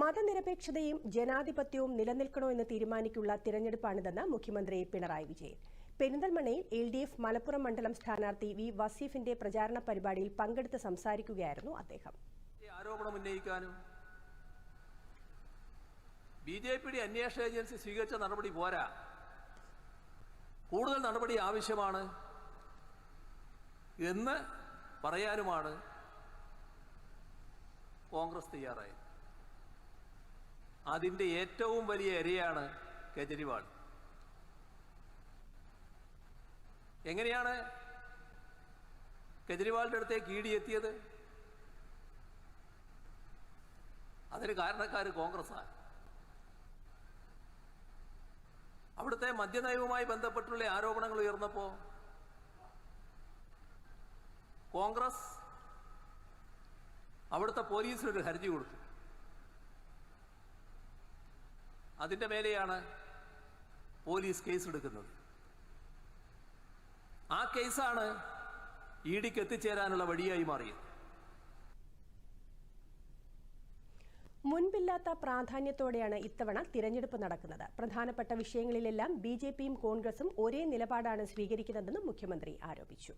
മതനിരപേക്ഷതയും ജനാധിപത്യവും നിലനിൽക്കണോ എന്ന് തീരുമാനിക്കുള്ള തിരഞ്ഞെടുപ്പാണിതെന്ന് മുഖ്യമന്ത്രി പിണറായി വിജയൻ. പെരിന്തൽമണ്ണയിൽ എൽ ഡി എഫ് മലപ്പുറം മണ്ഡലം സ്ഥാനാർത്ഥി വി വസീഫിന്റെ പ്രചാരണ പരിപാടിയിൽ പങ്കെടുത്ത് സംസാരിക്കുകയായിരുന്നു അദ്ദേഹം. ആരോപണം ഉന്നയിക്കാനും ബി ജെ അന്വേഷണ ഏജൻസി സ്വീകരിച്ച നടപടി പോരാ. കൂടുതൽ നടപടി ആവശ്യമാണ് എന്ന് പറയാനുമാണ് കോൺഗ്രസ് തയ്യാറായത്. അതിന്റെ ഏറ്റവും വലിയ ഇരയാണ് കെജ്രിവാൾ. എങ്ങനെയാണ് കെജ്രിവാളിന്റെ അടുത്തേക്ക് ഇ ഡി എത്തിയത്? അതിന് കാരണക്കാർ കോൺഗ്രസ്സാണ്. അവിടുത്തെ മദ്യനയവുമായി ബന്ധപ്പെട്ടുള്ള ആരോപണങ്ങൾ ഉയർന്നപ്പോൾ കോൺഗ്രസ് അവിടുത്തെ പോലീസിനൊരു ഹർജി കൊടുത്തു. അതിന്റെ മേലെയാണ് പോലീസ് കേസ് എടുക്കുന്നത്. ആ കേസാണ് ഇ ഡിക്ക് എത്തിച്ചേരാനുള്ള വഴിയായി മാറിയത്. മുൻപില്ലാത്ത പ്രാധാന്യത്തോടെയാണ് ഇത്തവണ തിരഞ്ഞെടുപ്പ് നടക്കുന്നത്. പ്രധാനപ്പെട്ട വിഷയങ്ങളിലെല്ലാം ബി കോൺഗ്രസും ഒരേ നിലപാടാണ് സ്വീകരിക്കുന്നതെന്നും മുഖ്യമന്ത്രി ആരോപിച്ചു.